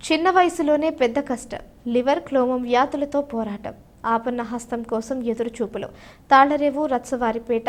చిన్న వయసులోనే పెద్ద కష్టం. లివర్ క్లోమం వ్యాధులతో పోరాటం. ఆపన్న హస్తం కోసం ఎదురుచూపులు. తాళరేవు రత్సవారిపేట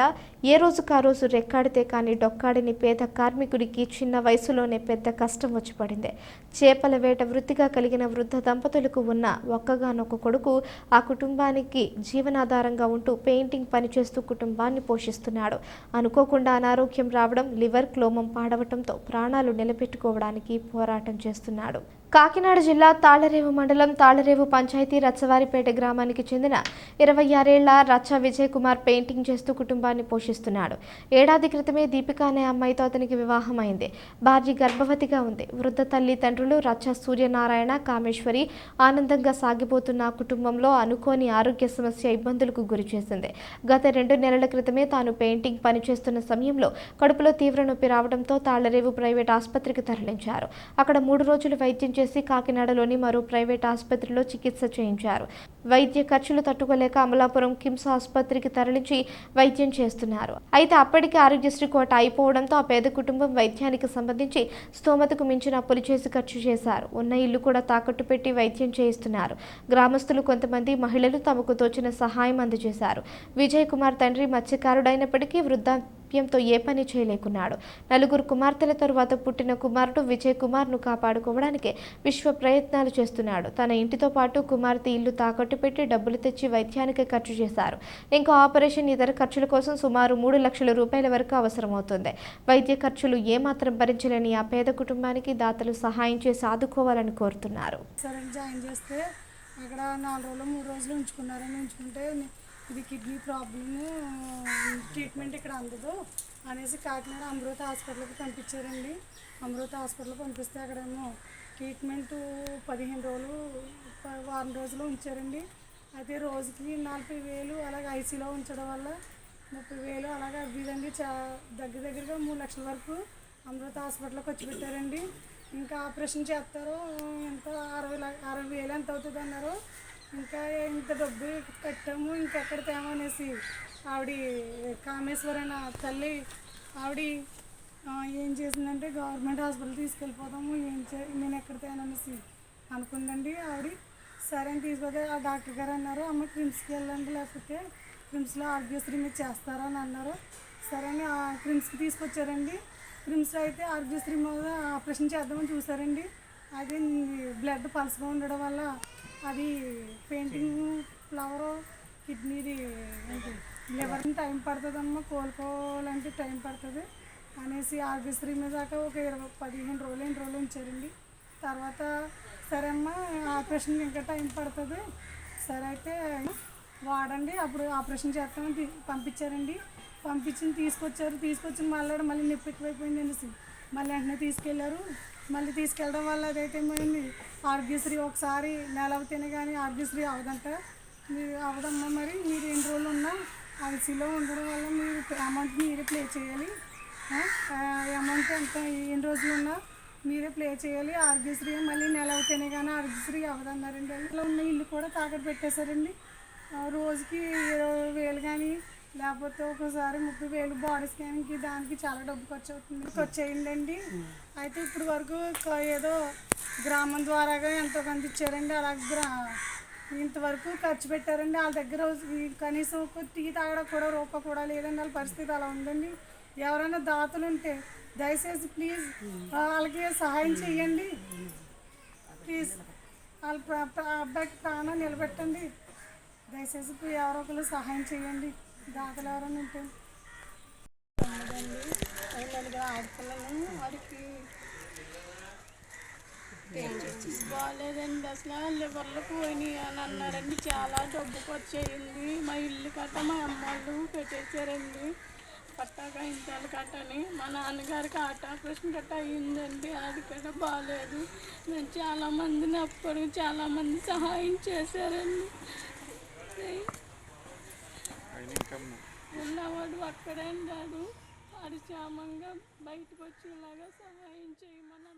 ఏ రోజుకా రోజు రెక్కాడితే కానీ డొక్కాడిని పేద కార్మికుడికి చిన్న వయసులోనే పెద్ద కష్టం వచ్చి పడింది. చేపల వేట వృత్తిగా కలిగిన వృద్ధ దంపతులకు ఉన్న ఒక్కగానొక్క కొడుకు ఆ కుటుంబానికి జీవనాధారంగా ఉంటూ పెయింటింగ్ పనిచేస్తూ కుటుంబాన్ని పోషిస్తున్నాడు. అనుకోకుండా అనారోగ్యం రావడం లివర్ క్లోమం పాడవటంతో ప్రాణాలు నిలబెట్టుకోవడానికి పోరాటం చేస్తున్నాడు. కాకినాడ జిల్లా తాళరేవు మండలం తాళరేవు పంచాయతీ రచ్చవారిపేట గ్రామానికి చెందిన ఇరవై ఆరేళ్ళ రచ్చ విజయ్ కుమార్ పెయింటింగ్ చేస్తూ కుటుంబాన్ని పోషిస్తున్నాడు. ఏడాది క్రితమే దీపిక అనే అమ్మాయితో అతనికి వివాహం అయింది భార్య గర్భవతిగా ఉంది. వృద్ధ తల్లి తండ్రులు రచ్చ సూర్యనారాయణ కామేశ్వరి ఆనందంగా సాగిపోతున్న కుటుంబంలో అనుకోని ఆరోగ్య సమస్య ఇబ్బందులకు గురి చేసింది. గత రెండు నెలల క్రితమే తాను పెయింటింగ్ పనిచేస్తున్న సమయంలో కడుపులో తీవ్ర నొప్పి రావడంతో తాళరేవు ప్రైవేట్ ఆసుపత్రికి తరలించారు. అక్కడ మూడు రోజులు వైద్యం చేసి కాకినాడలోని మరో ప్రైవేట్ ఆసుపత్రిలో చికిత్స చేయించారు. వైద్య ఖర్చులు తట్టుకోలేక అమలాపురం కిమ్స్ ఆసుపత్రికి తరలించి వైద్యం చేస్తున్నారు. అయితే అప్పటికే ఆరోగ్యశ్రీ కోట అయిపోవడంతో ఆ పేద కుటుంబం వైద్యానికి సంబంధించి స్తోమతకు మించిన అప్పులు చేసి ఖర్చు చేశారు. ఉన్న ఇల్లు కూడా తాకట్టు పెట్టి వైద్యం చేయిస్తున్నారు. గ్రామస్తులు కొంతమంది మహిళలు తమకు తోచిన సహాయం అందజేశారు. విజయ్ కుమార్ తండ్రి మత్స్యకారుడైనప్పటికీ వృద్ధాప్యంతో ఏ పని చేయలేకున్నాడు. నలుగురు కుమార్తెల తరువాత పుట్టిన కుమారుడు విజయ్ కుమార్ను కాపాడుకోవడానికి విశ్వ ప్రయత్నాలు చేస్తున్నాడు. తన ఇంటితో పాటు కుమార్తె ఇల్లు తాకట్టు పెట్టి డబ్బులు తెచ్చి వైద్యానికి ఖర్చు చేశారు. ఇంకా ఆపరేషన్ ఇతర ఖర్చుల కోసం సుమారు మూడు లక్షల రూపాయల వరకు అవసరమవుతుంది. వైద్య ఖర్చులు ఏమాత్రం భరించలేని ఆ పేద కుటుంబానికి దాతలు సహాయం చేసి ఆదుకోవాలని కోరుతున్నారు. జాయిన్ చేస్తే అక్కడ నాలుగు రోజులు మూడు రోజులు ఉంచుకున్నారని ఉంచుకుంటే ఇది కిడ్నీ ప్రాబ్లమ్ ట్రీట్మెంట్ ఇక్కడ అందదు అనేసి కాకినాడ అమృత హాస్పిటల్కి పంపించారండి. అమృత హాస్పిటల్ పంపిస్తే అక్కడేమో ట్రీట్మెంట్ పదిహేను రోజులు వారం రోజులు ఉంచారండి. అయితే రోజుకి నలభై వేలు అలాగే ఐసీలో ఉంచడం వల్ల ముప్పై వేలు అలాగే అవి చా దగ్గర దగ్గరగా మూడు లక్షల వరకు అమృత హాస్పిటల్కి వచ్చి పెట్టారండి. ఇంకా ఆపరేషన్ చేస్తారో ఎంత అరవై అరవై వేలు ఎంత అవుతుంది అన్నారు ఇంకా ఇంత డబ్బు కట్టాము ఇంకెక్కడ తేమనేసి ఆవిడ కామేశ్వరన తల్లి ఆవిడ ఏం చేసిందంటే గవర్నమెంట్ హాస్పిటల్ తీసుకెళ్ళిపోతాము ఏం చే నేను ఎక్కడ తేననేసి అనుకుందండి ఆవిడ. సరే అని తీసుకుపోతే ఆ డాక్టర్ గారు అన్నారు అమ్మ క్రిమ్స్కి వెళ్ళండి లేకపోతే క్రిమ్స్లో ఆర్గ్యశ్రీ మీరు చేస్తారా? అని అన్నారు. సరే అని ఆ క్రిమ్స్కి తీసుకొచ్చారండి. క్రిమ్స్లో అయితే ఆర్గ్యశ్రీ మీద ఆపరేషన్ చేద్దామని చూసారండి అది బ్లడ్ పల్స్గా ఉండడం వల్ల అది పెయింటింగ్ ఫ్లవర్ కిడ్నీది లివర్ని లివర్ టైం పడుతుందమ్మా కోలుకోవాలంటే టైం పడుతుంది అనేసి ఆర్బిసరీ మీద దాకా ఒక ఇరవై పదిహేను రోజులు ఎన్ని రోజులు ఉంచారండి. తర్వాత సరే అమ్మా ఆపరేషన్కి ఇంకా టైం పడుతుంది. సరే అయితే వాడండి అప్పుడు ఆపరేషన్ చేస్తామని పంపించారండి. పంపించి తీసుకొచ్చారు తీసుకొచ్చిన మళ్ళీ మళ్ళీ నొప్పి ఎక్కువైపోయింది అనేసి మళ్ళీ వెంటనే తీసుకెళ్ళారు మళ్ళీ తీసుకెళ్ళడం వల్ల అదైతే ఏమైంది? ఆరోగ్యశ్రీ ఒకసారి నెల అవుతేనే కానీ ఆరోగ్యశ్రీ అవదంట. మీరు అవదమ్మా మరి మీరు ఎన్ని రోజులు ఉన్నా ఐసీలో ఉండడం వల్ల మీరు అమౌంట్ మీరే ప్లే చేయాలి. అమౌంట్ ఎంత ఎన్ని రోజులు ఉన్నా మీరే ప్లే చేయాలి. ఆరోగ్యశ్రీ మళ్ళీ నెల అవుతేనే కానీ ఆరోగ్యశ్రీ అవదన్నారండి. ఇలా ఉన్న ఇల్లు కూడా తాకట్టు పెట్టేశారండి. రోజుకి ఇరవై వేలు కానీ లేకపోతే ఒకసారి ముప్పై వేలు బాడీ స్కానింగ్కి దానికి చాలా డబ్బు ఖర్చు అవుతుంది. ఖర్చు అయ్యిందండి. అయితే ఇప్పుడు వరకు ఏదో గ్రామం ద్వారాగా ఎంతో కొంత ఇచ్చారండి. అలా గ్రా ఇంతవరకు ఖర్చు పెట్టారండి. వాళ్ళ దగ్గర కనీసం ఒక టీ తాగడం కూడా రూప కూడా లేదండి. వాళ్ళ పరిస్థితి అలా ఉందండి. ఎవరైనా దాతలు ఉంటే దయచేసి ప్లీజ్ వాళ్ళకి సహాయం చేయండి ప్లీజ్ వాళ్ళ అబ్బాయికి ప్రాణం నిలబెట్టండి. దయచేసి ఎవరో ఒకరు సహాయం చేయండి దాతలు ఎవరైనా ఉంటే నలుగురు ఆడపిల్లలు వాడికి బాగాలేదండి. అసలు లివర్లు పోయినాయి అని అన్నారండి. చాలా డబ్బు ఖర్చు అయింది మా ఇల్లు కట్ట మా అమ్మాళ్ళు పెట్టేశారండి. పట్టాక ఇంతలు కట్టని. మా నాన్నగారికి ఆట ఆపరేషన్ కట్ట అయ్యిందండి. అది కూడా బాగాలేదు. నేను చాలామందిని అప్పుడు చాలామంది సహాయం చేశారండి. ఉన్నవాడు అక్కడే ఉన్నాడు అది బయటకు వచ్చేలాగా సహాయం చేయమని